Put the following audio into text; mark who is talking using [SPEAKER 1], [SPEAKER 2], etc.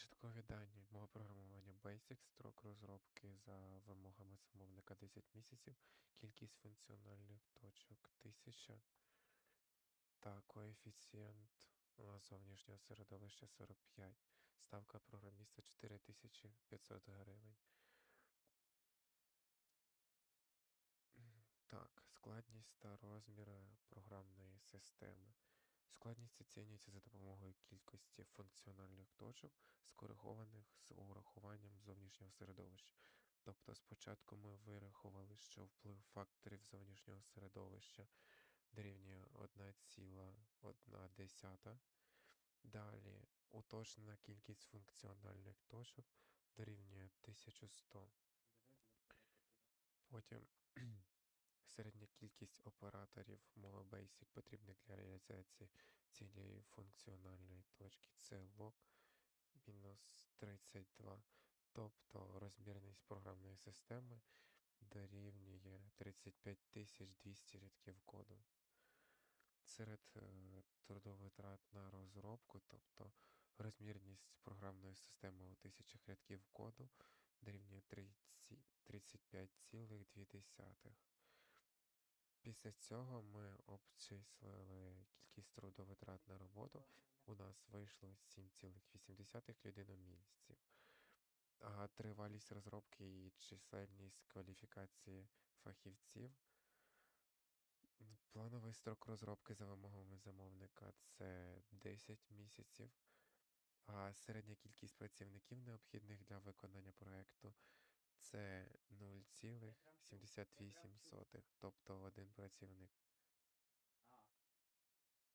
[SPEAKER 1] Початкові дані. Мова програмування Basic, строк розробки за вимогами замовника 10 місяців, кількість функціональних точок 1000 та коефіцієнт зовнішнього середовища 45. Ставка програміста 4500 гривень. Так, складність та розміри програмної системи. Складність оцінюється за допомогою кількості функціональних точок, скоригованих з урахуванням зовнішнього середовища. Тобто спочатку ми вирахували, що вплив факторів зовнішнього середовища дорівнює 1,1. Далі уточнена кількість функціональних точок дорівнює 1100. Потім середня кількість операторів мови Basic потрібних для реалізації цієї функціональної точки це лог мінус 32. Тобто розмірність програмної системи дорівнює 35200 рядків коду. Серед е, трудовитрат на розробку, тобто розмірність програмної системи у тисячах рядків коду дорівнює 35,2. Після цього ми обчислили кількість трудовитрат на роботу. У нас вийшло 7,8 людиномісяців. А тривалість розробки і чисельність кваліфікації фахівців. Плановий строк розробки за вимогами замовника це 10 місяців, а середня кількість працівників, необхідних для виконання проекту, це 0,78, тобто мотивативный